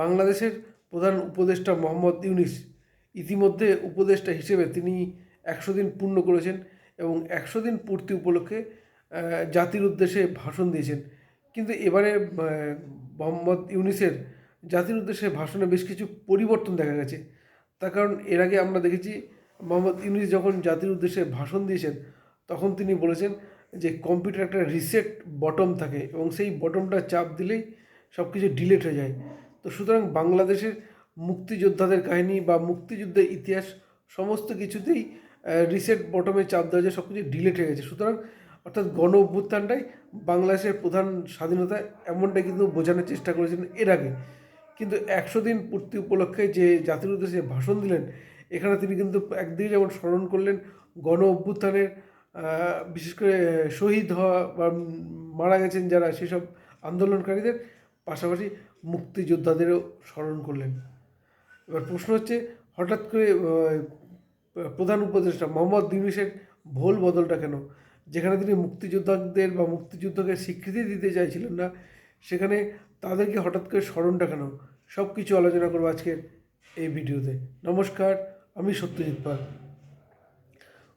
বাংলাদেশের প্রধান উপদেষ্টা মোহাম্মদ ইউনিস ইতিমধ্যে উপদেষ্টা হিসেবে তিনি একশো দিন পূর্ণ করেছেন এবং একশো দিন পূর্তি উপলক্ষে জাতির উদ্দেশ্যে ভাষণ দিয়েছেন। কিন্তু এবারে মোহাম্মদ ইউনিসের জাতির উদ্দেশ্যে ভাষণে বেশ কিছু পরিবর্তন দেখা গেছে। তার কারণ এর আগে আমরা দেখেছি, মোহাম্মদ ইউনিস যখন জাতির উদ্দেশ্যে ভাষণ দিয়েছেন, তখন তিনি বলেছেন যে কম্পিউটার একটা রিসেট বটম থাকে এবং সেই বটমটা চাপ দিলেই সব কিছু ডিলেট হয়ে যায়। তো সুতরাং বাংলাদেশের মুক্তিযোদ্ধাদের কাহিনী বা মুক্তিযুদ্ধের ইতিহাস সমস্ত কিছুতেই রিসেট বটমে চাপ দেওয়া যায় সব কিছু ডিলেট হয়ে গেছে। সুতরাং অর্থাৎ গণ অভ্যুত্থানটাই বাংলাদেশের প্রধান স্বাধীনতা, এমনটাই কিন্তু বোঝানোর চেষ্টা করেছেন এর আগে। কিন্তু একশো দিন পূর্তি উপলক্ষে যে জাতির উদ্দেশ্যে ভাষণ দিলেন, এখানে তিনি কিন্তু একদিকে যেমন স্মরণ করলেন গণ অভ্যুত্থানের বিশেষ করে শহীদ হওয়া বা মারা গেছেন যারা সেসব আন্দোলনকারীদের, পাশাপাশি মুক্তিযোদ্ধাদেরও স্মরণ করলেন। এবার প্রশ্ন হচ্ছে, হঠাৎ করে প্রধান উপদেষ্টা মোহাম্মদ ইউনিসের ভোল বদলটা কেন? যেখানে তিনি মুক্তিযোদ্ধাদের বা মুক্তিযুদ্ধকে স্বীকৃতি দিতে চাইছিলেন না, সেখানে তাদেরকে হঠাৎ করে স্মরণটা কেন? সব কিছু আলোচনা করব আজকের এই ভিডিওতে। নমস্কার, আমি সত্যজিৎ পাল।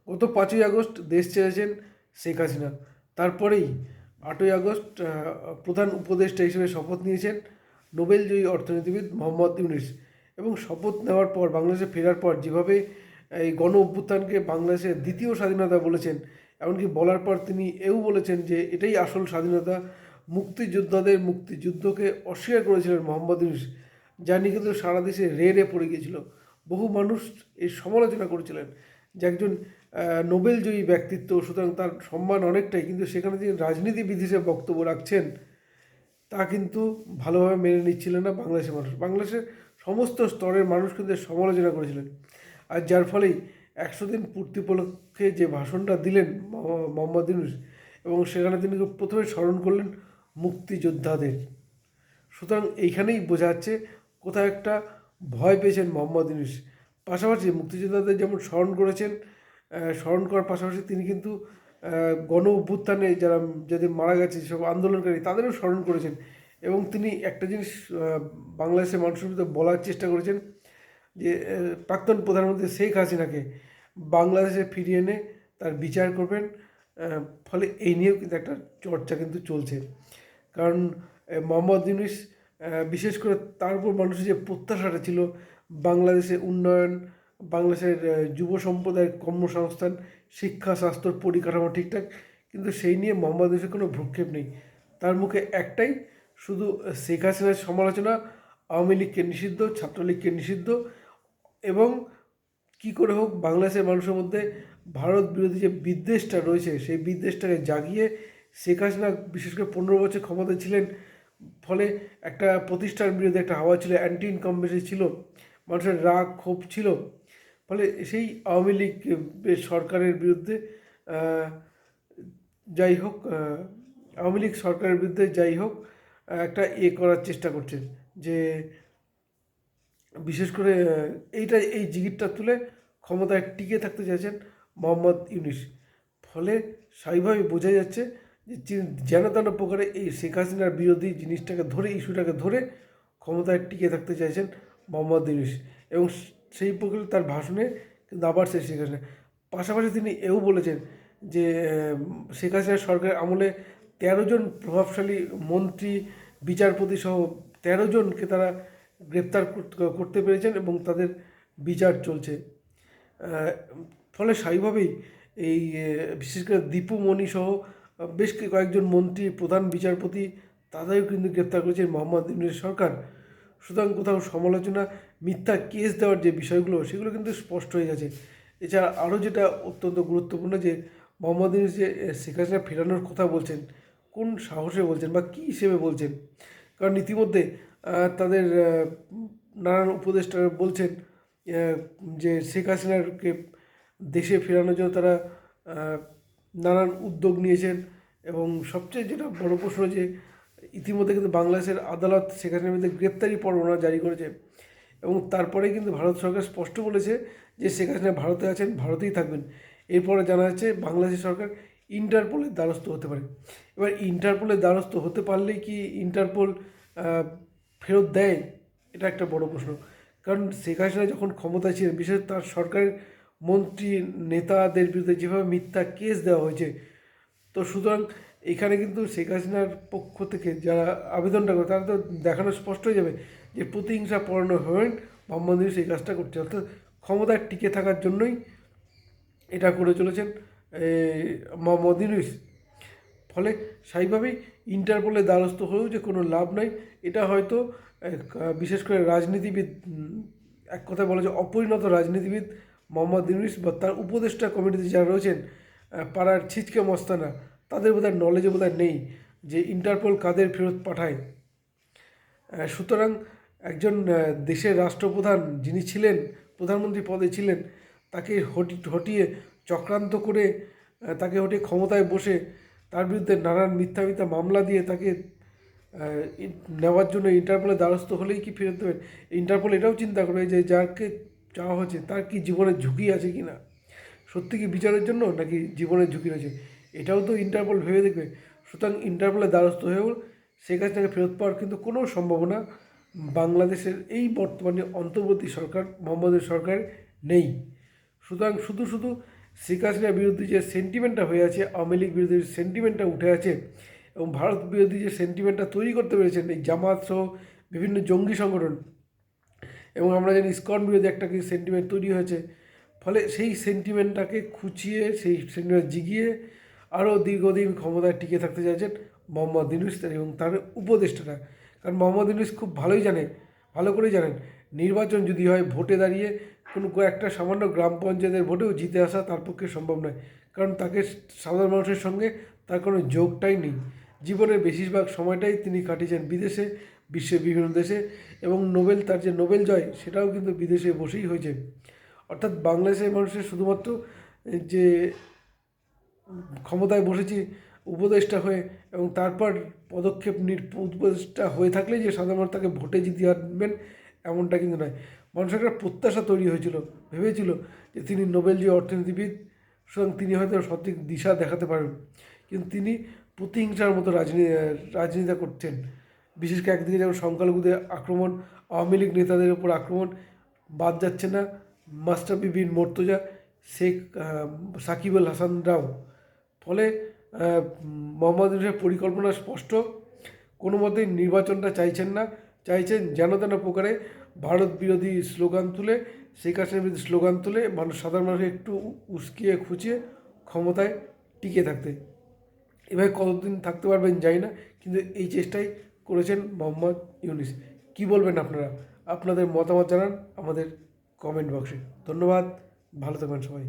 গত পাঁচই আগস্ট দেশ চেয়েছেন শেখ হাসিনা। তারপরেই আটই আগস্ট প্রধান উপদেষ্টা হিসেবে শপথ নিয়েছেন নোবেলজয়ী অর্থনীতিবিদ মোহাম্মদ ইউনিস এবং শপথ নেওয়ার পর বাংলাদেশে ফেরার পর যেভাবে এই গণ অভ্যুত্থানকে বাংলাদেশের দ্বিতীয় স্বাধীনতা বলেছেন, এমনকি বলার পর তিনি এও বলেছেন যে এটাই আসল স্বাধীনতা। মুক্তিযোদ্ধাদের মুক্তিযুদ্ধকে অস্বীকার করেছিলেন মোহাম্মদ ইউনিস, যা নিয়ে কিন্তু সারা দেশে রে রে পড়ে গিয়েছিল। বহু মানুষ এর সমালোচনা করেছিলেন যে একজন নোবেলজয়ী ব্যক্তিত্ব, সুতরাং তার সম্মান অনেকটাই, কিন্তু সেখানে তিনি রাজনীতিবিদ হিসেবে বক্তব্য রাখছেন। তা কিন্তু ভালোভাবে মেনে নিচ্ছিলেন না বাংলাদেশের মানুষ। বাংলাদেশের সমস্ত স্তরের মানুষ কিন্তু সমালোচনা করেছিলেন। আর যার ফলেই একশো দিন পূর্তি উপলক্ষে যে ভাষণটা দিলেন মহ- মোহাম্মদ ইউনুস এবং সেখানে তিনি প্রথমে স্মরণ করলেন মুক্তিযোদ্ধাদের। সুতরাং এইখানেই বোঝা যাচ্ছে কোথাও একটা ভয় পেয়েছেন মোহাম্মদ ইউনুস। পাশাপাশি মুক্তিযোদ্ধাদের যেমন স্মরণ করেছেন স্মরণ করার পাশাপাশি তিনি কিন্তু গণ অভ্যুত্থানে যারা যাদের মারা গেছে সব আন্দোলনকারী, তাদেরও স্মরণ করেছেন। এবং তিনি একটা জিনিস বাংলাদেশের মানুষের মধ্যে বলার চেষ্টা করেছেন যে প্রাক্তন প্রধানমন্ত্রী শেখ হাসিনাকে বাংলাদেশে ফিরিয়ে এনে তার বিচার করবেন। ফলে এই নিয়েও কিন্তু একটা চর্চা কিন্তু চলছে। কারণ মোহাম্মদ ইউনিস বিশেষ করে তার উপর মানুষের যে প্রত্যাশাটা ছিল বাংলাদেশে উন্নয়ন বাংলাদেশের যুব সম্প্রদায়ের কর্মসংস্থান, শিক্ষা স্বাস্থ্য পরিকাঠামো ঠিকঠাক, কিন্তু সেই নিয়ে মোহাম্মদ ইউনিসের কোনো ভ্রুক্ষেপ নেই। তার মুখে একটাই, শুধু শেখ হাসিনার সমালোচনা, আওয়ামী লীগকে নিষিদ্ধ, ছাত্রলীগকে নিষিদ্ধ, এবং কি করে হোক বাংলাদেশের মানুষের মধ্যে ভারত বিরোধী যে বিদ্বেষটা রয়েছে, সেই বিদ্বেষটাকে জাগিয়ে শেখ হাসিনা বিশেষ করে পনেরো বছর ক্ষমতায় ছিলেন, ফলে একটা প্রতিষ্ঠার বিরুদ্ধে একটা হাওয়া ছিল অ্যান্টি ইনকামবেশি ছিল, মানুষের রাগ, ক্ষোভ ছিল ফলে সেই আওয়ামী লীগ সরকারের বিরুদ্ধে যাই হোক আওয়ামী লীগ সরকারের বিরুদ্ধে যাই হোক, একটা এ করার চেষ্টা করছেন যে বিশেষ করে এইটা, এই জিগিরটা তুলে ক্ষমতায় টিকে থাকতে চাইছেন মোহাম্মদ ইউনিস। ফলে স্বাভাবিকভাবে বোঝা যাচ্ছে যে যেন তেন প্রকারে এই শেখ হাসিনার বিরোধী জিনিসটাকে ধরে, ইস্যুটাকে ধরে ক্ষমতায় টিকে থাকতে চাইছেন মোহাম্মদ ইউনিস। এবং সেই প্রকারে তার ভাষণে কিন্তু আবার সে শেখ হাসিনা পাশাপাশি তিনি এও বলেছেন যে শেখ হাসিনা সরকারের আমলে তেরো জন প্রভাবশালী মন্ত্রী, বিচারপতি সহ তেরো জনকে তারা গ্রেপ্তার করতে পেরেছেন এবং তাদের বিচার চলছে। ফলে স্বাভাবিকভাবেই এই বিশেষ করে দীপু মণি সহ বেশ কয়েকজন মন্ত্রী, প্রধান বিচারপতি তাদেরও কিন্তু গ্রেপ্তার করেছেন মোহাম্মদ ইউনুস সরকার। সুতরাং কোথাও সমালোচনা মিথ্যা কেস দেওয়ার যে বিষয়গুলো, সেগুলো কিন্তু স্পষ্ট হয়ে গেছে। এছাড়া আরও যেটা অত্যন্ত গুরুত্বপূর্ণ যে, মোহাম্মদ ইউনুস যে শেখ হাসিনা ফেরানোর কথা বলছেন, কোন সাহসে বলছেন বা কী হিসেবে বলছেন? কারণ ইতিমধ্যে তাদের নানান উপদেষ্টা বলছেন যে শেখ হাসিনাকে দেশে ফেরানোর জন্য তারা নানান উদ্যোগ নিয়েছেন এবং সবচেয়ে যেটা বড় প্রশ্ন যে, ইতিমধ্যে কিন্তু বাংলাদেশের আদালত শেখ হাসিনার বিরুদ্ধে গ্রেপ্তারি পরোয়ানা জারি করেছে। এবং তারপরে কিন্তু ভারত সরকার স্পষ্ট বলেছে যে শেখ হাসিনা ভারতে আছেন, ভারতেই থাকবেন। এরপরে জানা যাচ্ছে বাংলাদেশ সরকার ইন্টারপোলের দ্বারস্থ হতে পারে। এবার ইন্টারপোলের দ্বারস্থ হতে পারলেই কি ইন্টারপোল ফেরত দেয়? এটা একটা বড় প্রশ্ন। কারণ শেখ হাসিনা যখন ক্ষমতায় ছিলেন, বিশেষ তার সরকারের মন্ত্রী, নেতাদের বিরুদ্ধে যেভাবে মিথ্যা কেস দেওয়া হয়েছে, তো সুতরাং এখানে কিন্তু শেখ হাসিনার পক্ষ থেকে যারা আবেদনটা করে, তারা তো দেখানো স্পষ্ট হয়ে যাবে যে প্রতিহিংসা পড়ানো হবেন মোহাম্মদ ইউনুস এই কাজটা করছে। অর্থাৎ ক্ষমতায় টিকে থাকার জন্যই এটা করে চলেছেন মোহাম্মদ ইউনুস ফলে স্বাভাবিকভাবেই ইন্টারপোলের দ্বারস্থ হলেও যে কোনো লাভ নাই, এটা হয়তো বিশেষ করে রাজনীতিবিদ, এক কথায় বলা যায় অপরিণত রাজনীতিবিদ মোহাম্মদ ইউনুস বা তার উপদেষ্টা কমিটিতে যারা রয়েছেন পাড়ার ছিচকে মস্তানা, তাদের বোধহয় নলেজে বোধহয় নেই যে ইন্টারপোল কাদের ফেরত পাঠায়। সুতরাং একজন দেশের রাষ্ট্রপ্রধান যিনি ছিলেন, প্রধানমন্ত্রী পদে ছিলেন, তাকে হটি, হটিয়ে চক্রান্ত করে তাকে হটিয়ে ক্ষমতায় বসে তার বিরুদ্ধে নানান মিথ্যা মিথ্যা মামলা দিয়ে তাকে নেওয়ার জন্য ইন্টারপোলের দ্বারস্থ হলেই কি ফেরত দেবেন? ইন্টারপোল এটাও চিন্তা করবে যে যাকে চাওয়া হচ্ছে তার কি জীবনের ঝুঁকি আছে কি না সত্যি কি বিচারের জন্য নাকি জীবনের ঝুঁকি রয়েছে? এটাও তো ইন্টারপোল ভেবে দেখবে। সুতরাং ইন্টারপোলের দ্বারস্থ হয়েও শেখ হাসিনাকে ফেরত পাওয়ার কিন্তু কোনো সম্ভাবনা বাংলাদেশের এই বর্তমানে অন্তর্বর্তী সরকার, মোহাম্মদের সরকার নেই। সুতরাং শুধু শুধু শেখ হাসিনার বিরুদ্ধে যে সেন্টিমেন্টটা হয়ে আছে, আওয়ামী লীগ বিরোধী যে সেন্টিমেন্টটা উঠে আছে এবং ভারত বিরোধী যে সেন্টিমেন্টটা তৈরি করতে পেরেছেন, এই জামাত সহ বিভিন্ন জঙ্গি সংগঠন এবং আমরা জানি ইস্কন বিরোধী একটা কি সেন্টিমেন্ট তৈরি হয়েছে। ফলে সেই সেন্টিমেন্টটাকে খুঁচিয়ে, সেই সেন্টিমেন্ট জিগিয়ে আরও দীর্ঘদিন ক্ষমতায় টিকে থাকতে চাইছেন মোহাম্মদ ইউনুস এবং তার উপদেষ্টারা। কারণ মোহাম্মদ ইউনুস খুব ভালোই জানে, ভালো করেই জানেন। নির্বাচন যদি হয়, ভোটে দাঁড়িয়ে কোনো একটা সামান্য গ্রাম পঞ্চায়েতের ভোটেও জিতে আসা তার পক্ষে সম্ভব নয়। কারণ তাকে সাধারণ মানুষের সঙ্গে তার কোনো যোগটাই নেই। জীবনের বেশিরভাগ সময়টাই তিনি কাটিয়েছেন বিদেশে, বিশ্বের বিভিন্ন দেশে এবং নোবেল, তার যে নোবেল জয়, সেটাও কিন্তু বিদেশে বসেই হয়েছে। অর্থাৎ বাংলাদেশের মানুষের শুধুমাত্র যে ক্ষমতায় বসেছি উপদেষ্টা হয়ে এবং তারপর পদক্ষেপ নির উপদেষ্টা হয়ে থাকলেই যে সাধারণ মানুষ তাকে ভোটে জিতে আনবেন এমনটা কিন্তু নয়। মানুষের একটা প্রত্যাশা তৈরি হয়েছিল ভেবেছিল যে তিনি নোবেল যে অর্থনীতিবিদ সুতরাং তিনি হয়তো সঠিক দিশা দেখাতে পারেন কিন্তু তিনি প্রতিহিংসার মতো রাজনীতি রাজনীতি করছেন। বিশেষ করে একদিকে যেমন সংখ্যালঘুদের আক্রমণ আওয়ামী লীগ নেতাদের উপর আক্রমণ বাদ যাচ্ছে না মাস্টার বিবিন মর্তজা শেখ আহ, সাকিব আল হাসান রাও। ফলে মোহাম্মদ ইউনুসের পরিকল্পনা স্পষ্ট। কোনো মতেই নির্বাচনটা চাইছেন না। চাইছেন যেন তেন প্রকারে ভারত বিরোধী স্লোগান তুলে, শেখ হাসিনার বিরোধী স্লোগান তুলে মানুষ, সাধারণ মানুষ একটু উস্কিয়ে খুঁচিয়ে ক্ষমতায় টিকে থাকতে। এভাবে কতদিন থাকতে পারবেন জানি না, কিন্তু এই চেষ্টাই করেছেন মোহাম্মদ ইউনিস। কি বলবেন আপনারা? আপনাদের মতামত জানান আমাদের কমেন্ট বক্সে। ধন্যবাদ, ভালো থাকবেন সবাই।